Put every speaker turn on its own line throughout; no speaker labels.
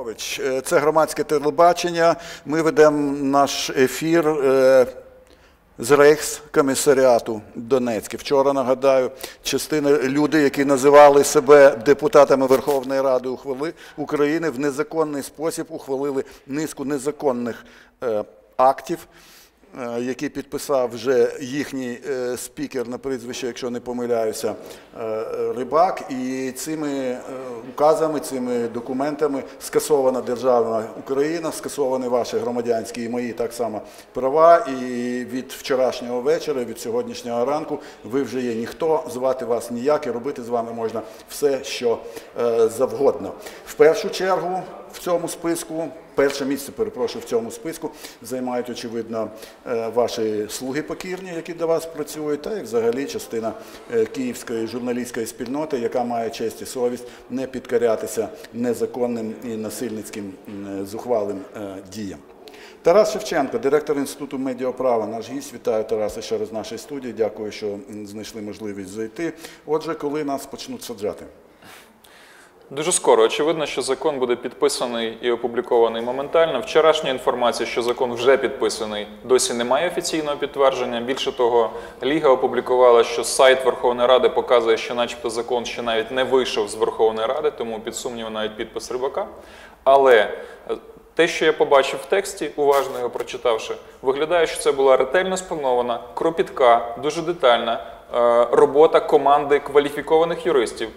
Янукович, е, це громадське телебачення. Ми ведемо наш ефір е, з Рейхскомісаріату Донецьке. Вчора нагадаю, частина людей, які називали себе депутатами Верховної Ради України, в незаконний спосіб ухвалили низку незаконних е, актів. Е, Які підписав вже їхній е, спікер на прізвище, якщо не помиляюся, е, Рибак. І цими указами, цими документами скасована держава Україна, скасовані ваші громадянські і мої так само права. І від вчорашнього вечора, від сьогоднішнього ранку, ви вже є ніхто, звати вас ніяк, і робити з вами можна все, що завгодно. В першу чергу в цьому списку. Перше місце, перепрошую, в цьому списку займають, очевидно, е, ваші слуги покірні, які до вас працюють, та і взагалі частина е, київської журналістської спільноти, яка має честь і совість не підкорятися незаконним і насильницьким зухвалим е, діям. Тарас Шевченко, директор Інституту медіаправа, наш гість. Вітаю Тараса ще раз в нашій студії. Дякую, що знайшли можливість зайти. Отже, коли нас почнуть саджати?
Дуже скоро. Очевидно, що закон буде підписаний і опублікований моментально. Вчорашня інформація, що закон вже підписаний, досі немає офіційного підтвердження. Більше того, Ліга опублікувала, що сайт Верховної Ради показує, що, начебто, закон ще навіть не вийшов з Верховної Ради, тому під сумнів навіть підпис рибака. Але е, те, що я побачив в тексті, уважно його прочитавши, виглядає, що це була ретельно спланована, кропітка, дуже детальна е, робота команди кваліфікованих юристів.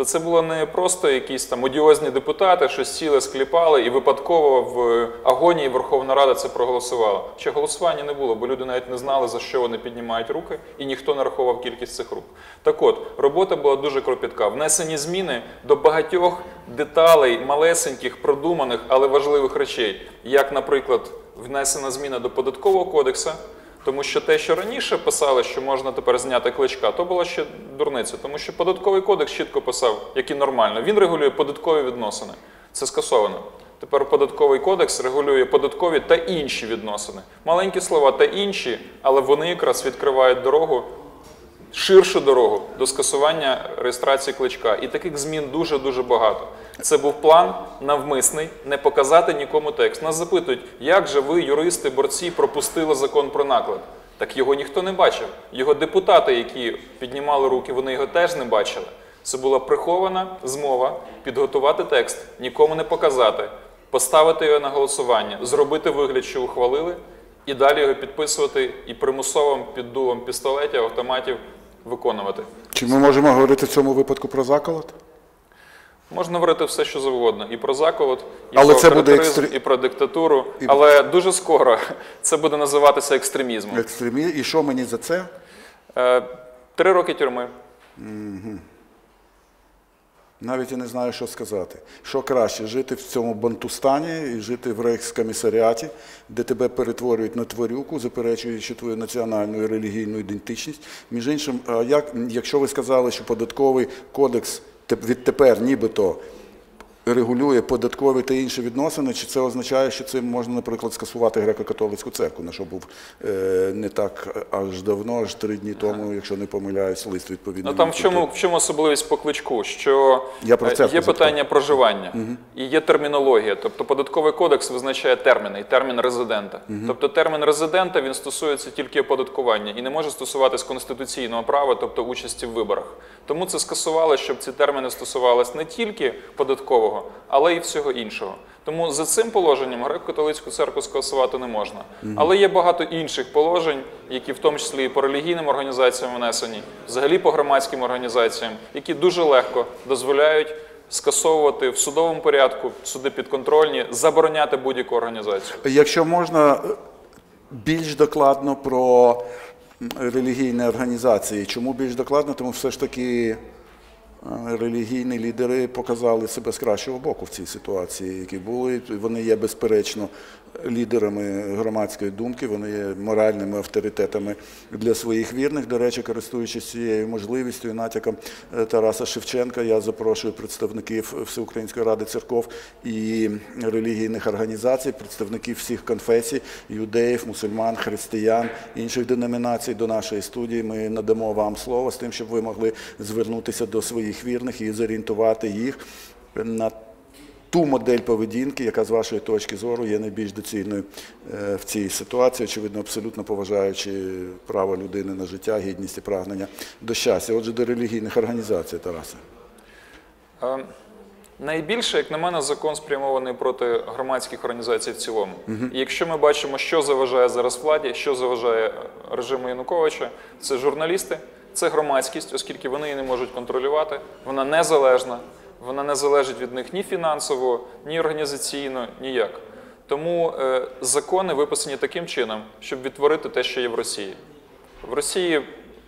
То це було не просто якісь там одіозні депутати, що сіли, скліпали і випадково в агонії Верховна Рада це проголосувала. Ще голосування не було, бо люди навіть не знали, за що вони піднімають руки, і ніхто не рахував кількість цих рук. Так от, робота була дуже кропітка. Внесені зміни до багатьох деталей, малесеньких, продуманих, але важливих речей, як, наприклад, внесена зміна до податкового кодексу. Тому що те, що раніше писали, що можна тепер зняти кличка, то була ще дурниця. Тому що податковий кодекс чітко писав, який нормально. Він регулює податкові відносини. Це скасовано. Тепер податковий кодекс регулює податкові та інші відносини. Маленькі слова та інші, але вони якраз відкривають дорогу, ширшу дорогу до скасування реєстрації кличка. І таких змін дуже-дуже багато. Це був план навмисний, не показати нікому текст. Нас запитують, як же ви, юристи, борці, пропустили закон про наклад? Так його ніхто не бачив. Його депутати, які піднімали руки, вони його теж не бачили. Це була прихована змова підготувати текст, нікому не показати, поставити його на голосування, зробити вигляд, що ухвалили, і далі його підписувати і примусовим під дулом пістолетів, автоматів виконувати.
Чи ми можемо говорити в цьому випадку про заколот?
Можна говорити все, що завгодно, і про заколот, і
Але
про
це буде екстр...
і про диктатуру.
І-
Але дуже скоро це буде називатися екстремізмом.
Екстремізм. І що мені за це?
Е, Три роки тюрми.
Навіть я не знаю, що сказати. Що краще, жити в цьому бантустані і жити в рейхскомісаріаті, де тебе перетворюють на тварюку, заперечуючи твою національну і релігійну ідентичність. Між іншим, як, якщо ви сказали, що податковий кодекс відтепер нібито регулює податкові та інші відносини, чи це означає, що цим можна, наприклад, скасувати греко-католицьку церкву, на що був е, не так аж давно, аж три дні тому, якщо не помиляюсь, лист відповідний.
Ну там в чому, в чому особливість по кличку? Що
Я про
е,
церкву
є питання проживання і є термінологія. Тобто податковий кодекс визначає терміни і термін резидента. Тобто термін резидента він стосується тільки оподаткування і не може стосуватись конституційного права, тобто участі в виборах. Тому це скасували, щоб ці терміни стосувались не тільки податкового, але й всього іншого. Тому за цим положенням греко-католицьку церкву скасувати не можна. Але є багато інших положень, які в тому числі і по релігійним організаціям внесені, взагалі по громадським організаціям, які дуже легко дозволяють скасовувати в судовому порядку суди підконтрольні, забороняти будь-яку організацію.
Якщо можна е, більш докладно про релігійні організації. Чому більш докладно? Тому все ж таки релігійні лідери показали себе з кращого боку в цій ситуації, які були. Вони є безперечно лідерами громадської думки, вони є моральними авторитетами для своїх вірних. До речі, користуючись цією можливістю і натяком е, Тараса Шевченка, я запрошую представників Всеукраїнської ради церков і релігійних організацій, представників всіх конфесій, юдеїв, мусульман, християн, інших деномінацій до нашої студії. Ми надамо вам слово з тим, щоб ви могли звернутися до своїх вірних і зорієнтувати їх на ту модель поведінки, яка з вашої точки зору є найбільш доцільною е, в цій ситуації, очевидно, абсолютно поважаючи право людини на життя, гідність і прагнення до щастя. Отже, до релігійних організацій, Тарасе.
Е, Найбільше, як на мене, закон спрямований проти громадських організацій в цілому. І якщо ми бачимо, що заважає зараз владі, що заважає режиму Януковича, це журналісти, це громадськість, оскільки вони її не можуть контролювати, вона незалежна, вона не залежить від них ні фінансово, ні організаційно, ніяк. Тому е, закони виписані таким чином, щоб відтворити те, що є в Росії. В Росії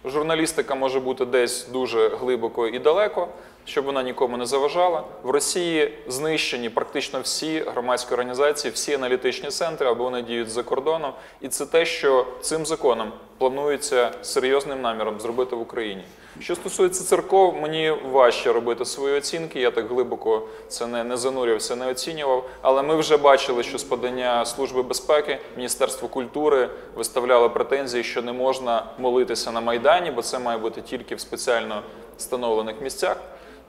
журналістика може бути десь дуже глибоко і далеко, щоб вона нікому не заважала. В Росії знищені практично всі громадські організації, всі аналітичні центри або вони діють за кордоном. І це те, що цим законом планується серйозним наміром зробити в Україні. Що стосується церков, мені важче робити свої оцінки. Я так глибоко це не, не занурювався, не оцінював. Але ми вже бачили, що з подання Служби безпеки, Міністерство культури виставляло претензії, що не можна молитися на Майдані, бо це має бути тільки в спеціально встановлених місцях.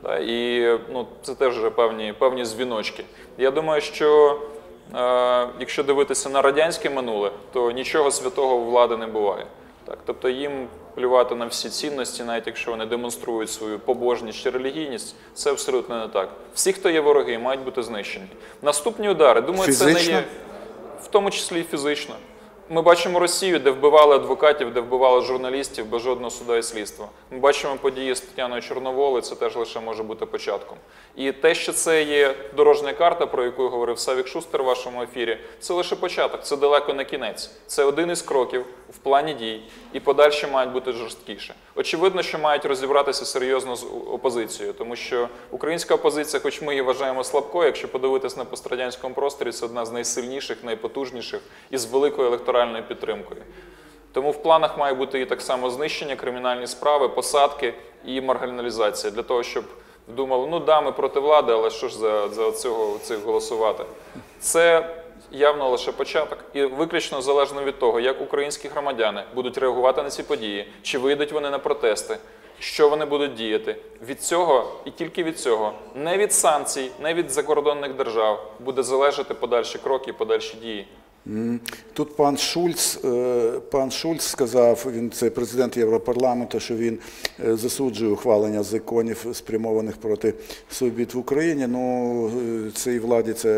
Да, і ну, це теж вже певні, певні дзвіночки. Я думаю, що е, якщо дивитися на радянське минуле, то нічого святого у влади не буває. Так, тобто їм плювати на всі цінності, навіть якщо вони демонструють свою побожність чи релігійність, це абсолютно не так. Всі, хто є вороги, мають бути знищені. Наступні удари, думаю, це не є в тому числі і фізично. Ми бачимо Росію, де вбивали адвокатів, де вбивали журналістів без жодного суда і слідства. Ми бачимо події з Тетяною Чорноволою, це теж лише може бути початком. І те, що це є дорожня карта, про яку говорив Савік Шустер в вашому ефірі, це лише початок, це далеко не кінець. Це один із кроків в плані дій, і подальші мають бути жорсткіше. Очевидно, що мають розібратися серйозно з опозицією, тому що українська опозиція, хоч ми її вважаємо слабкою, якщо подивитись на пострадянському просторі, це одна з найсильніших, найпотужніших і з великою електоральною підтримкою. Тому в планах має бути і так само знищення, кримінальні справи, посадки і маргіналізація для того, щоб думали, ну да, ми проти влади, але що ж за, за цього цих голосувати? Це явно лише початок, і виключно залежно від того, як українські громадяни будуть реагувати на ці події, чи вийдуть вони на протести, що вони будуть діяти. Від цього і тільки від цього, не від санкцій, не від закордонних держав, буде залежати подальші кроки і подальші дії.
Тут пан Шульц, е, пан Шульц сказав, він це президент Європарламенту, що він е, засуджує ухвалення законів, спрямованих проти свобід в Україні. Ну е, цій владі це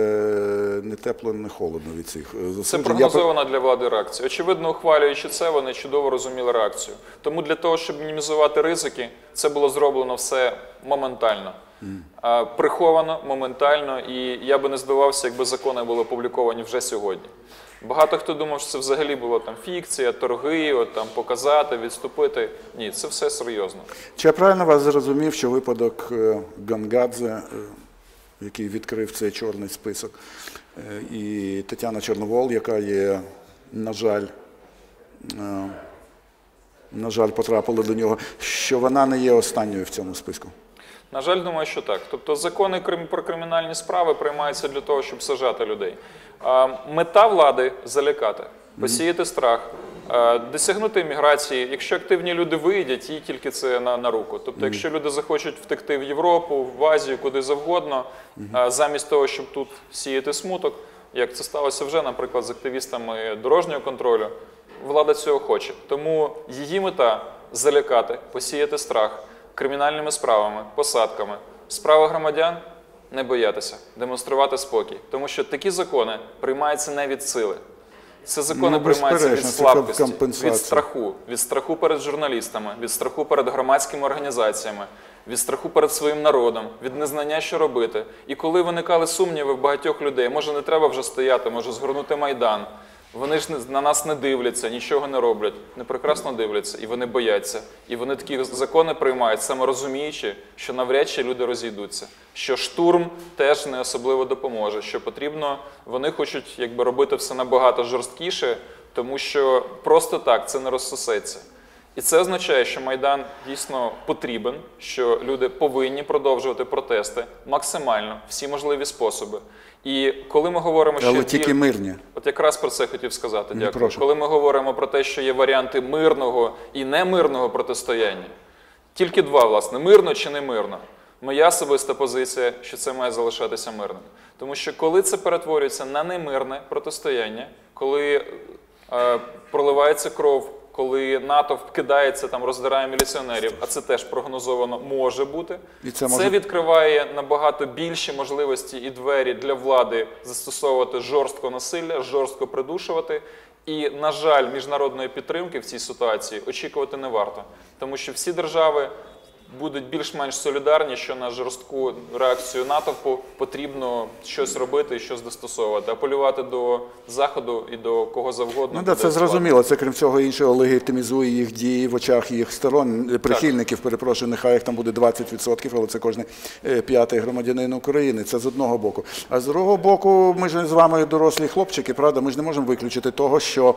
не тепло, не холодно від цих е,
Це
засуджень. Я
для влади реакція. Очевидно, ухвалюючи це, вони чудово розуміли реакцію. Тому для того, щоб мінімізувати ризики, це було зроблено все моментально. Приховано, моментально, і я би не здивався, якби закони були опубліковані вже сьогодні. Багато хто думав, що це взагалі було там фікція, торги, от, там, показати, відступити. Ні, це все серйозно.
Чи я правильно вас зрозумів, що випадок е, Гангадзе, е, який відкрив цей чорний список, е, і Тетяна Чорновол, яка є, на жаль, на жаль, потрапила до нього, що вона не є останньою в цьому списку?
На жаль, думаю, що так. Тобто закони про кримінальні справи приймаються для того, щоб сажати людей. Мета влади залякати, посіяти страх, досягнути імміграції. Якщо активні люди виїдять, їй тільки це на, на руку. Тобто, якщо люди захочуть втекти в Європу, в Азію, куди завгодно, замість того, щоб тут сіяти смуток, як це сталося вже, наприклад, з активістами дорожнього контролю, влада цього хоче. Тому її мета залякати, посіяти страх кримінальними справами, посадками. Справи громадян не боятися, демонструвати спокій. Тому що такі закони приймаються не від сили. Це закони
Ну,
приймаються від слабкості, від страху, від страху перед журналістами, від страху перед громадськими організаціями, від страху перед своїм народом, від незнання, що робити. І коли виникали сумніви в багатьох людей, може не треба вже стояти, може згорнути майдан. Вони ж на нас не дивляться, нічого не роблять. Не прекрасно дивляться, і вони бояться. І вони такі закони приймають, саме розуміючи, що навряд чи люди розійдуться. Що штурм теж не особливо допоможе. Що потрібно, вони хочуть якби робити все набагато жорсткіше, тому що просто так це не розсосеться. І це означає, що Майдан дійсно потрібен, що люди повинні продовжувати протести максимально, всі можливі способи. І коли ми говоримо, що
Але
є-
тільки мирні.
От якраз про це хотів сказати. Дякую.
прошу.
Коли ми говоримо про те, що є варіанти мирного і немирного протистояння, тільки два, власне, мирно чи немирно. Моя особиста позиція, що це має залишатися мирним. Тому що коли це перетворюється на немирне протистояння, коли е, проливається кров, коли НАТО вкидається там, роздирає міліціонерів, а це теж прогнозовано може бути.
І це
це відкриває набагато більші можливості і двері для влади застосовувати жорстко насилля, жорстко придушувати. І, на жаль, міжнародної підтримки в цій ситуації очікувати не варто, тому що всі держави будуть більш-менш солідарні, що на жорстку реакцію натовпу потрібно щось робити і щось достосовувати, апелювати до заходу і до кого завгодно.
Ну да, це зрозуміло. Це крім цього іншого легітимізує їх дії в очах їх сторон, е, прихильників. Перепрошую, нехай їх там буде 20%, але це е, п'ятий громадянин України. Це з одного боку. А з другого боку, ми ж з вами дорослі хлопчики, правда, ми ж не можемо виключити того, що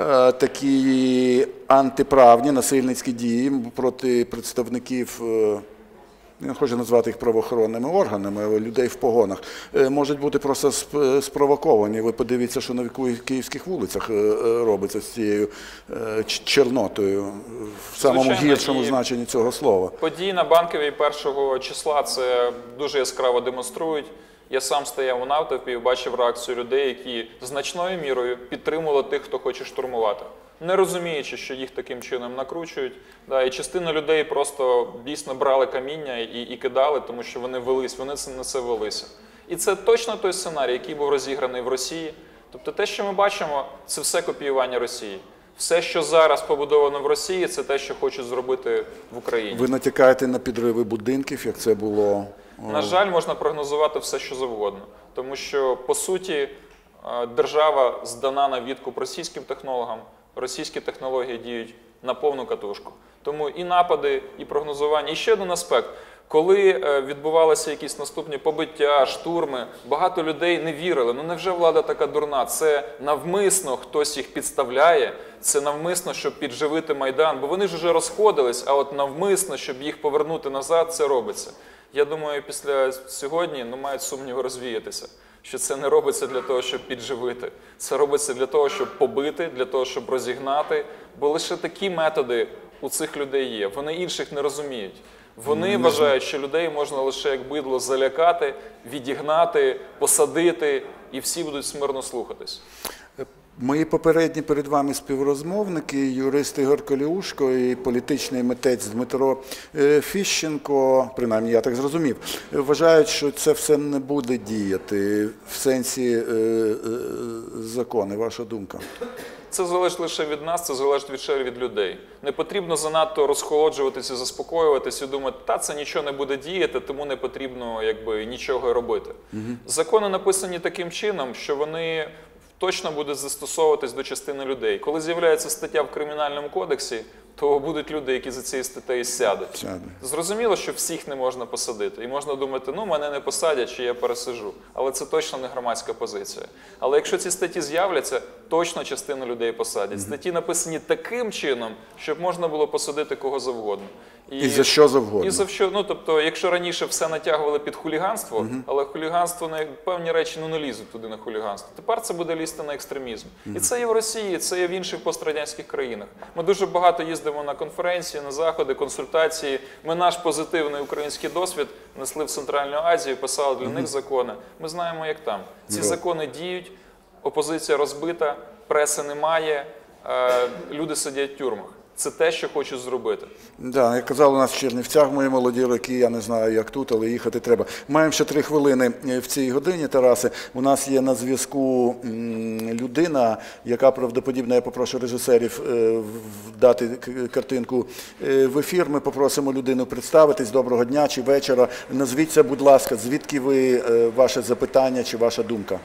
е, такі антиправні насильницькі дії проти представників. Е, я не хочу назвати їх правоохоронними органами, але людей в погонах е, можуть бути просто спровоковані. Ви подивіться, що на ки- київських вулицях е, е, робиться з цією е, чорнотою в самому
Звичайно,
гіршому значенні цього слова.
Події на банковій першого числа це дуже яскраво демонструють. Я сам стояв у натовпі і бачив реакцію людей, які значною мірою підтримували тих, хто хоче штурмувати, не розуміючи, що їх таким чином накручують. Да, і частина людей просто дійсно брали каміння і, і кидали, тому що вони велись, вони це- на це велися. І це точно той сценарій, який був розіграний в Росії. Тобто те, що ми бачимо, це все копіювання Росії. Все, що зараз побудовано в Росії, це те, що хочуть зробити в Україні.
Ви натякаєте на підриви будинків, як це було.
На жаль, можна прогнозувати все, що завгодно, тому що по суті держава здана на відкуп російським технологам. Російські технології діють на повну катушку. Тому і напади, і прогнозування. І ще один аспект. Коли е, відбувалися якісь наступні побиття, штурми, багато людей не вірили. Ну невже влада така дурна? Це навмисно хтось їх підставляє, це навмисно, щоб підживити майдан, бо вони ж вже розходились, а от навмисно, щоб їх повернути назад, це робиться. Я думаю, після сьогодні ну, мають сумніви розвіятися, що це не робиться для того, щоб підживити. Це робиться для того, щоб побити, для того, щоб розігнати. Бо лише такі методи у цих людей є. Вони інших не розуміють. Вони вважають, що людей можна лише як бидло залякати, відігнати, посадити, і всі будуть смирно слухатись.
Мої попередні перед вами співрозмовники, юрист Ігор Коліушко і політичний митець Дмитро е, Фіщенко, принаймні я так зрозумів, вважають, що це все не буде діяти в сенсі е, е, закону. Ваша думка?
Це залежить лише від нас, це залежить від ще від людей. Не потрібно занадто розхолоджуватися, заспокоюватися і думати, та це нічого не буде діяти, тому не потрібно якби нічого робити. Закони написані таким чином, що вони точно будуть застосовуватись до частини людей. Коли з'являється стаття в кримінальному кодексі, то будуть люди, які за цією статтею сядуть. Зрозуміло, що всіх не можна посадити. І можна думати, ну мене не посадять, чи я пересижу. Але це точно не громадська позиція. Але якщо ці статті з'являться, точно частину людей посадять. Статті написані таким чином, щоб можна було посадити кого завгодно.
І за що завгодно.
І за що, ну тобто, якщо раніше все натягували під хуліганство, але хуліганство не певні речі ну, не лізуть туди на хуліганство. Тепер це буде лізти на екстремізм. І це є в Росії, це є в інших пострадянських країнах. Ми дуже багато їздимо на конференції, на заходи, консультації. Ми наш позитивний український досвід несли в Центральну Азію, писали для них закони. Ми знаємо, як там. Ці закони діють, опозиція розбита, преси немає, е, люди сидять в тюрмах. Це те, що хочуть зробити.
Да, як казали у нас в Чернівцях, мої молоді роки, я не знаю, як тут, але їхати треба. Маємо ще три хвилини е, в цій годині, Тарасе. У нас є на зв'язку людина, яка правдоподібно, я попрошу режисерів е, дати картинку е, в ефір. Ми попросимо людину представитись. Доброго дня чи вечора. Назвіться, будь ласка, звідки ви ваше запитання чи ваша думка?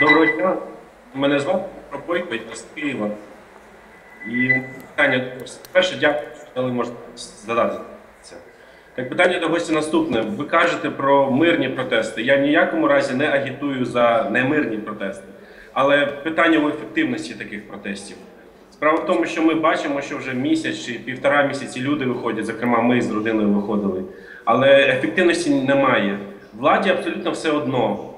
Доброго дня. Мене звати Пропойко, я з Києва. І питання перше, дякую, що дали можливість задати це. Так, питання до гостя наступне. Ви кажете про мирні протести. Я ніякому разі не агітую за немирні протести. Але питання у ефективності таких протестів. Справа в тому, що ми бачимо, що вже місяць чи півтора місяці люди виходять, зокрема, ми з родиною виходили. Але ефективності немає. Владі абсолютно все одно,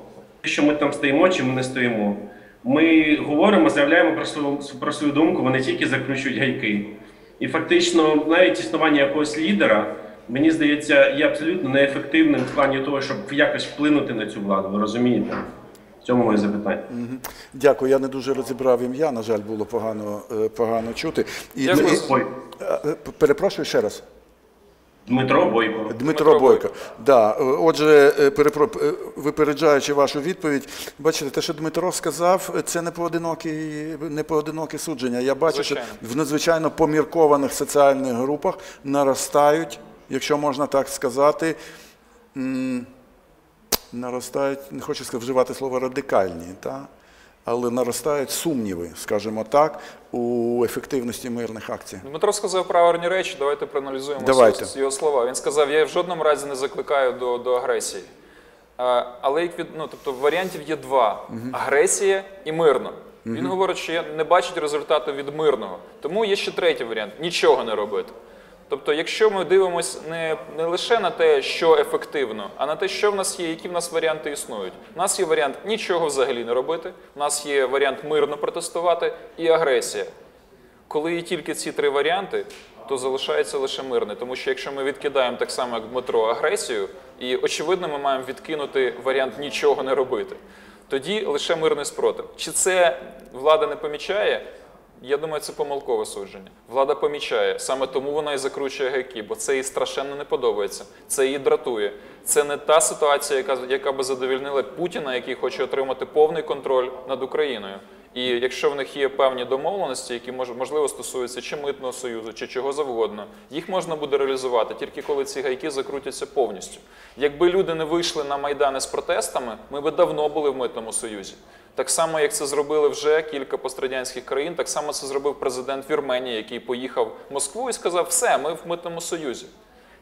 що ми там стоїмо чи ми не стоїмо. Ми говоримо, заявляємо про свою, про свою думку, вони тільки закручують гайки. І фактично, навіть існування якогось лідера мені здається, є абсолютно неефективним в плані того, щоб якось вплинути на цю владу. Ви розумієте? В цьому моє запитання.
Дякую, я не дуже розібрав ім'я, на жаль, було погано, е, погано чути. І,
Дякую.
е, е, перепрошую ще раз.
Дмитро Бойко.
Дмитро
Дмитро
Бойко. Да. е, Отже, е, перепро... е, випереджаючи вашу відповідь, бачите, те, що Дмитро сказав, це не поодинокі, не поодинокі судження. Я бачу,
Звичайно.
що в надзвичайно поміркованих соціальних групах наростають, якщо можна так сказати, наростають, не хочу сказати, вживати слово радикальні, та? Але наростають сумніви, скажімо так, у ефективності мирних акцій.
Дмитро сказав правильні речі, давайте проаналізуємо
Давайте.
його слова. Він сказав: я в жодному разі не закликаю до, до агресії. Але як від, ну, тобто варіантів є два: агресія і мирно. Він говорить, що я не бачить результату від мирного. Тому є ще третій варіант нічого не робити. Тобто, якщо ми дивимося не, не лише на те, що ефективно, а на те, що в нас є, які в нас варіанти існують. У нас є варіант нічого взагалі не робити, у нас є варіант мирно протестувати і агресія. Коли є тільки ці три варіанти, то залишається лише мирне. Тому що якщо ми відкидаємо так само, як Дмитро, агресію, і очевидно, ми маємо відкинути варіант нічого не робити, тоді лише мирний спротив. Чи це влада не помічає? Я думаю, це помилкове судження. Влада помічає, саме тому вона і закручує гайки, бо це їй страшенно не подобається. Це її дратує. Це не та ситуація, яка, яка би задовільнила Путіна, який хоче отримати повний контроль над Україною. І якщо в них є певні домовленості, які мож- можливо стосуються чи митного союзу, чи чого завгодно, їх можна буде реалізувати тільки коли ці гайки закрутяться повністю. Якби люди не вийшли на майдани з протестами, ми би давно були в митному союзі. Так само, як це зробили вже кілька пострадянських країн, так само це зробив президент Вірменії, який поїхав в Москву і сказав: все, ми в митному союзі.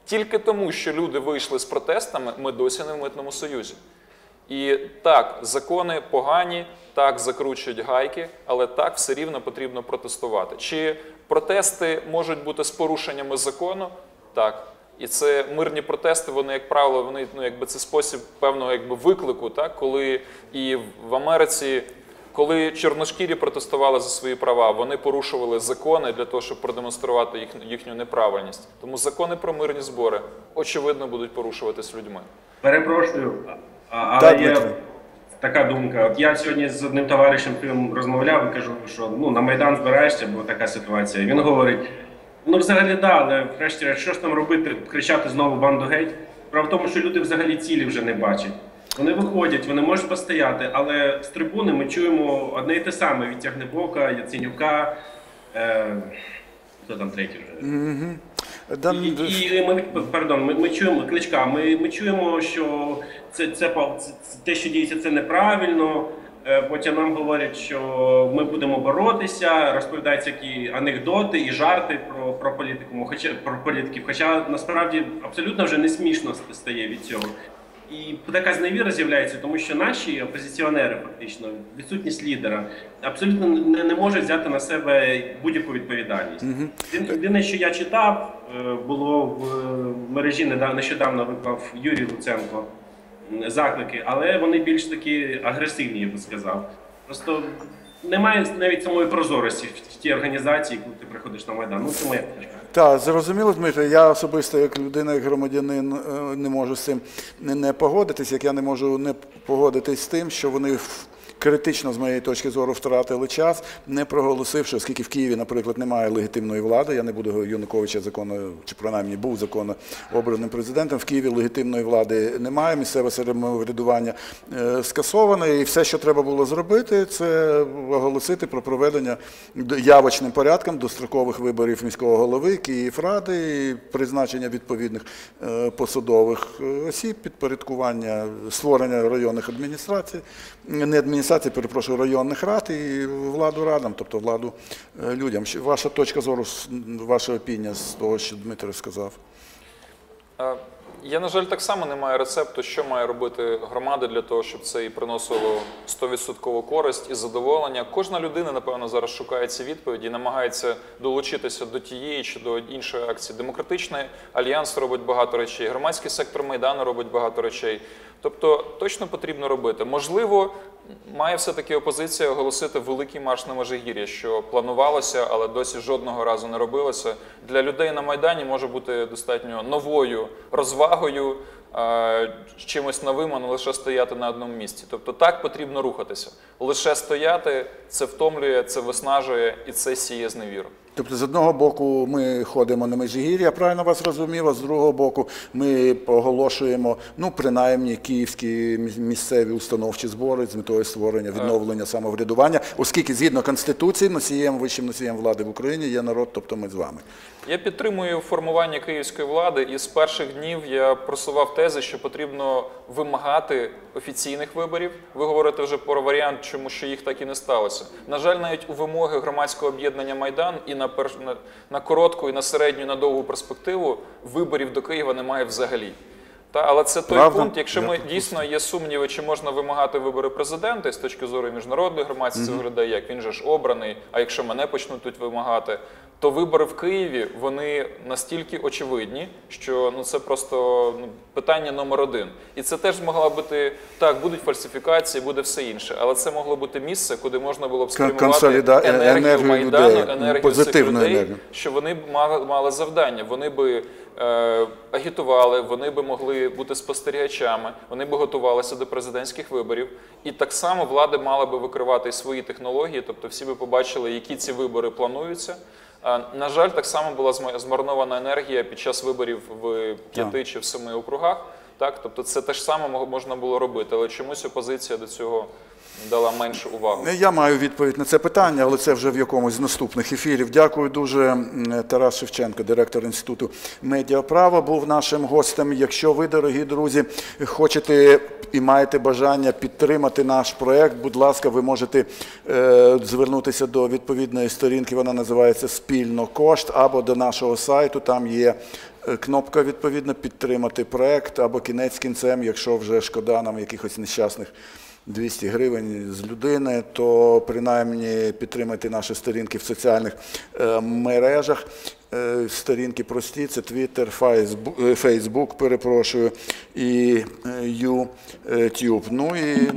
Тільки тому, що люди вийшли з протестами, ми досі не в митному союзі. І так, закони погані, так закручують гайки, але так все рівно потрібно протестувати. Чи протести можуть бути з порушеннями закону? Так. І це мирні протести, вони, як правило, вони ну, якби це спосіб певного якби, виклику, так? коли і в Америці, коли чорношкірі протестували за свої права, вони порушували закони для того, щоб продемонструвати їх, їхню неправильність. Тому закони про мирні збори очевидно будуть порушуватись людьми.
Перепрошую, але
Так,
є
Дмитро.
така думка. От я сьогодні з одним товаришем розмовляв і кажу, що ну на Майдан збираєшся, бо така ситуація. Він говорить: ну взагалі да, але врешті, що ж там робити, кричати знову банду геть. Справа в тому, що люди взагалі цілі вже не бачать. Вони виходять, вони можуть постояти, але з трибуни ми чуємо одне і те саме від Тягнебока, Яценюка. Е, хто там третій вже?
Да,
І, і ми пардон, ми, ми чуємо кличка. Ми, ми чуємо, що це, це, це, це те, що діється, це неправильно. Е, Потім нам говорять, що ми будемо боротися, розповідаються які анекдоти і жарти про, про політику, хоча про політиків. Хоча насправді абсолютно вже не смішно стає від цього. І така зневіра з'являється, тому що наші опозиціонери, фактично, відсутність лідера, абсолютно не, не можуть взяти на себе будь-яку відповідальність. Єдине- Єдине, що я читав, е, було в е, мережі нещодавно виклав Юрій Луценко заклики, але вони більш такі агресивні, я би сказав. Просто немає навіть самої прозорості в тій організації, коли ти приходиш на майдан. Ну це моя точка.
Так, зрозуміло, Дмитро. Я особисто, як людина, як громадянин, е, не можу з цим не, погодитись, як я не можу не погодитись з тим, що вони критично, з моєї точки зору, втратили час, не проголосивши, оскільки в Києві, наприклад, немає легітимної влади. Я не буду Януковича законно, чи принаймні був законно обраним президентом. В Києві легітимної влади немає, місцеве самоврядування е, скасоване, і все, що треба було зробити, це оголосити про проведення явочним порядком дострокових виборів міського голови, Київради, і призначення відповідних е, посадових е, осіб, підпорядкування створення районних адміністрацій, не адміністрацій, перепрошую, районних рад і владу радам, тобто владу е, людям. Ваша точка зору, ваша опінія з того, що Дмитро сказав.
Е, Я, на жаль, так само не маю рецепту, що має робити громада для того, щоб це і приносило 100% користь і задоволення. Кожна людина, напевно, зараз шукає ці відповіді намагається долучитися до тієї чи до іншої акції. Демократичний альянс робить багато речей, громадський сектор Майдану робить багато речей. Тобто точно потрібно робити. Можливо, має все-таки опозиція оголосити великий марш на Межигір'я, що планувалося, але досі жодного разу не робилося. Для людей на Майдані може бути достатньо новою розвагою, е, чимось новим, а не лише стояти на одному місці. Тобто так потрібно рухатися. Лише стояти це втомлює, це виснажує і це сіє зневіру.
Тобто, з одного боку, ми ходимо на Межигір'я, правильно вас розумів, а з другого боку, ми оголошуємо, ну, принаймні, київські місцеві установчі збори з метою створення відновлення самоврядування, оскільки згідно Конституції носієм, вищим носієм влади в Україні є народ, тобто ми з вами.
Я підтримую формування київської влади, і з перших днів я просував тези, що потрібно вимагати офіційних виборів. Ви говорите вже про варіант, чому що їх так і не сталося. На жаль, навіть у вимоги громадського об'єднання Майдан і на перш на, на коротку, і на середню, і на довгу перспективу виборів до Києва немає взагалі. Та, але це той
Правда?
пункт, якщо
Я
ми дійсно є сумніви, чи можна вимагати вибори президента з точки зору міжнародної громадськості це виглядає як він же ж обраний. А якщо мене почнуть тут вимагати, то вибори в Києві вони настільки очевидні, що ну це просто ну, питання номер один. І це теж могла бути так, будуть фальсифікації, буде все інше, але це могло бути місце, куди можна було б спрямувати
консоліда- е,
енергію,
енергію
майдану,
людей,
енергію
позитивну
людей,
енергію.
що вони б мали, мали завдання. Вони би е, агітували, вони би могли бути спостерігачами, вони би готувалися до президентських виборів. І так само влада мала би викривати свої технології, тобто всі би побачили, які ці вибори плануються. Е, На жаль, так само була зма- змарнована енергія під час виборів в п'яти чи в семи округах. Так, тобто це те ж саме можна було робити, але чомусь опозиція до цього дала меншу увагу.
Я маю відповідь на це питання, але це вже в якомусь з наступних ефірів. Дякую дуже. Тарас Шевченко, директор Інституту медіаправа, був нашим гостем. Якщо ви, дорогі друзі, хочете і маєте бажання підтримати наш проект, будь ласка, ви можете е, звернутися до відповідної сторінки, вона називається Спільно кошт, або до нашого сайту. Там є е, кнопка відповідно підтримати проект, або кінець кінцем, якщо вже шкода нам якихось нещасних. 200 гривень з людини, то принаймні підтримайте наші сторінки в соціальних е, мережах. Е, Сторінки прості, це Twitter, Facebook, е, перепрошую, і YouTube. Ну і